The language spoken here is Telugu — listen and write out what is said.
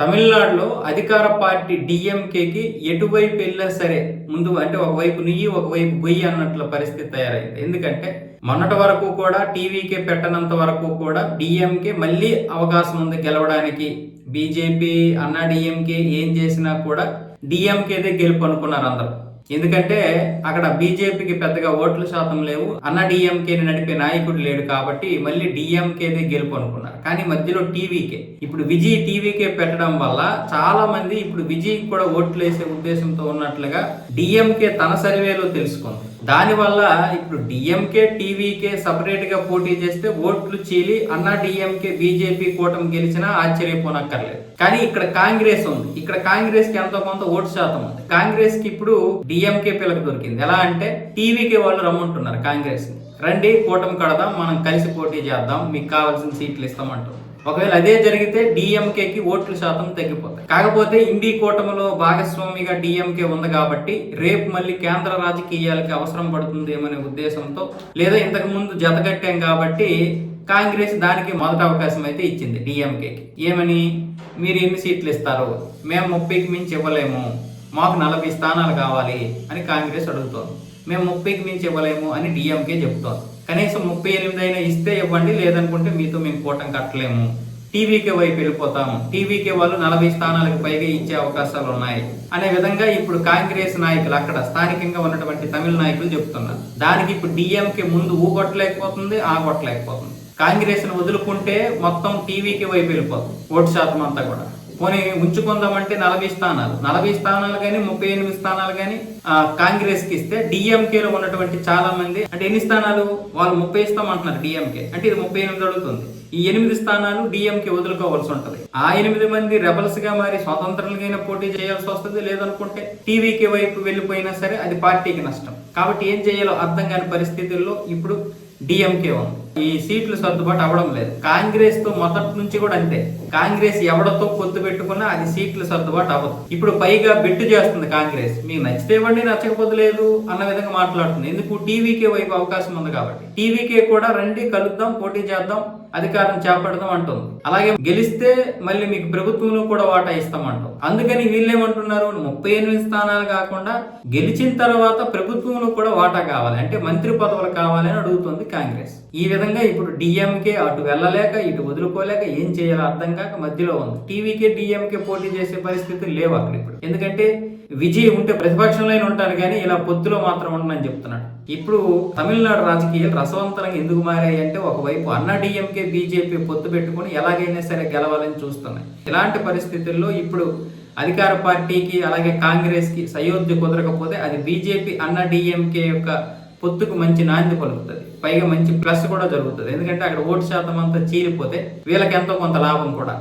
తమిళనాడులో అధికార పార్టీ డిఎంకేకి ఎటువైపు వెళ్ళినా సరే ముందు అంటే ఒకవైపు నుయ్యి ఒకవైపు గొయ్యి అన్నట్ల పరిస్థితి తయారైంది. ఎందుకంటే మొన్నటి వరకు కూడా టీవీకే పెట్టనంత వరకు కూడా డిఎంకే మళ్ళీ అవకాశం ఉంది గెలవడానికి. బీజేపీ అన్నా డిఎంకే ఏం చేసినా కూడా డిఎంకేదే గెలుపు అనుకున్నారు అందరూ. ఎందుకంటే అక్కడ బీజేపీకి పెద్దగా ఓట్ల శాతం లేవు. అన్న డిఎంకేని నడిపే నాయకుడు లేడు కాబట్టి మళ్ళీ డిఎంకేదే గెలుపు అనుకున్నారు. కానీ మధ్యలో టీవీకే ఇప్పుడు విజయ్ టీవీకే పెట్టడం వల్ల చాలా మంది ఇప్పుడు విజయ్ కూడా ఓట్లు వేసే ఉద్దేశంతో ఉన్నట్లుగా డిఎంకే తన సర్వేలో తెలుసుకుంది. దానివల్ల ఇప్పుడు డిఎంకే టీవీకే సపరేట్గా పోటీ చేస్తే ఓట్లు చీలి అన్నా డిఎంకే బీజేపీ కూటమి గెలిచినా ఆశ్చర్యపోనక్కర్లేదు. కానీ ఇక్కడ కాంగ్రెస్ ఉంది. ఇక్కడ కాంగ్రెస్కి ఎంతో కొంత ఓటు శాతం ఉంది. కాంగ్రెస్కి ఇప్పుడు డిఎంకే పిలక దొరికింది. ఎలా అంటే టీవీకే వాళ్ళు రమ్మంటున్నారు కాంగ్రెస్ని రండి కూటమి కడదాం మనం కలిసి పోటీ చేద్దాం మీకు కావాల్సిన సీట్లు ఇస్తామంటున్నారు. ఒకవేళ అదే జరిగితే డిఎంకేకి ఓట్ల శాతం తగ్గిపోతాయి. కాకపోతే ఇండి కూటమిలో భాగస్వామిగా డిఎంకే ఉంది కాబట్టి రేపు మళ్ళీ కేంద్ర రాజకీయాలకి అవసరం పడుతుందేమనే ఉద్దేశంతో లేదా ఇంతకు ముందు జతకట్టాం కాబట్టి కాంగ్రెస్ దానికి మొదటి అవకాశం అయితే ఇచ్చింది డిఎంకేకి ఏమని? మీరు ఎన్ని సీట్లు ఇస్తారు? మేము ముప్పైకి మించి ఇవ్వలేము. మాకు నలభై స్థానాలు కావాలి అని కాంగ్రెస్ అడుగుతోంది. మేము ముప్పైకి మించి ఇవ్వలేము అని డిఎంకే చెబుతోంది కనీసం ముప్పై ఎనిమిది అయినా ఇస్తే ఇవ్వండి లేదనుకుంటే మీతో మేము కూటం కట్టలేము. టీవీకే వైపు వెళ్ళిపోతాము. టీవీకే వాళ్ళు నలభై స్థానాలకు పైగా ఇచ్చే అవకాశాలు ఉన్నాయి. అనే విధంగా ఇప్పుడు కాంగ్రెస్ నాయకులు అక్కడ స్థానికంగా ఉన్నటువంటి తమిళ నాయకులు చెప్తున్నారు. దానికి ఇప్పుడు డిఎంకే ముందు ఊగొట్టలేకపోతుంది ఆగొట్టలేకపోతుంది ఆ కొట్టలేకపోతుంది. కాంగ్రెస్ను వదులుకుంటే మొత్తం టీవీకి వైపు వెళ్ళిపోతుంది ఓటు శాతం అంతా కూడా. పోనీ ఉంచుకుందామంటే నలభై స్థానాలు. నలభై స్థానాలు కానీ ముప్పై ఎనిమిది స్థానాలు కానీ కాంగ్రెస్కి ఇస్తే డిఎంకేలో ఉన్నటువంటి చాలా మంది అంటే ఎన్ని స్థానాలు? వాళ్ళు ముప్పై ఇస్తామంటున్నారు డిఎంకే అంటే ఇది ముప్పై ఎనిమిది అడుగుతుంది. ఈ ఎనిమిది స్థానాలు డిఎంకే వదులుకోవాల్సి ఉంటది. ఆ ఎనిమిది మంది రెబల్స్గా మారి స్వతంత్రులుగా పోటీ చేయాల్సి వస్తుంది లేదనుకుంటే టీవీకి వైపు వెళ్ళిపోయినా సరే అది పార్టీకి నష్టం. కాబట్టి ఏం చేయాలో అర్థం కాని పరిస్థితుల్లో ఇప్పుడు డిఎంకే ఉంది. ఈ సీట్లు సర్దుబాటు అవ్వడం లేదు. కాంగ్రెస్తో మొదటి నుంచి కూడా అంతే. కాంగ్రెస్ ఎవడతో పొత్తు పెట్టుకున్నా అది సీట్లు సర్దుబాటు అవ్వదు. ఇప్పుడు పైగా బెట్టు చేస్తుంది కాంగ్రెస్. మీకు నచ్చితే ఇవ్వండి నచ్చకపోతే లేదు అన్న విధంగా మాట్లాడుతుంది. ఎందుకు? టీవీకే వైపు అవకాశం ఉంది కాబట్టి. టీవీకే కూడా రండి కలుద్దాం పోటీ చేద్దాం అధికారం చేపడదాం అంటుంది. అలాగే గెలిస్తే మళ్ళీ మీకు ప్రభుత్వంలో కూడా వాటా ఇస్తామంటాం. అందుకని వీళ్ళేమంటున్నారు? ముప్పై ఎనిమిది స్థానాలు కాకుండా గెలిచిన తర్వాత ప్రభుత్వంలో కూడా వాటా కావాలి. అంటే మంత్రి పదవులు కావాలని అడుగుతుంది కాంగ్రెస్. ఈ విధంగా విధంగా ఇప్పుడు డిఎంకే అటు వెళ్ళలేక ఇటు వదులుకోలేక ఏం చేయాలో అర్థం కాక మధ్యలో ఉంది. టీవీకే డిఎంకే పోటీ చేసే పరిస్థితి లేవు అక్కడ ఇప్పుడు. ఎందుకంటే విజయ్ ఉంటే ప్రతిపక్షంలో ఉంటారు కానీ ఇలా పొత్తులో మాత్రం ఉండనని చెప్తున్నాడు. ఇప్పుడు తమిళనాడు రాజకీయాలు రసవంతరంగా ఎందుకు మారాయి అంటే ఒకవైపు అన్నా డిఎంకే బీజేపీ పొత్తు పెట్టుకుని ఎలాగైనా సరే గెలవాలని చూస్తున్నాయి. ఇలాంటి పరిస్థితుల్లో ఇప్పుడు అధికార పార్టీకి అలాగే కాంగ్రెస్కి సయోధ్య కుదరకపోతే అది బీజేపీ అన్నా డిఎంకే యొక్క పొత్తుకు మంచి నాంది పలుకుతుంది పైగా మంచి ప్లస్ కూడా జరుగుతుంది. ఎందుకంటే అక్కడ ఓటు శాతం అంతా చీలిపోతే వీళ్ళకి ఎంతో కొంత లాభం కూడా.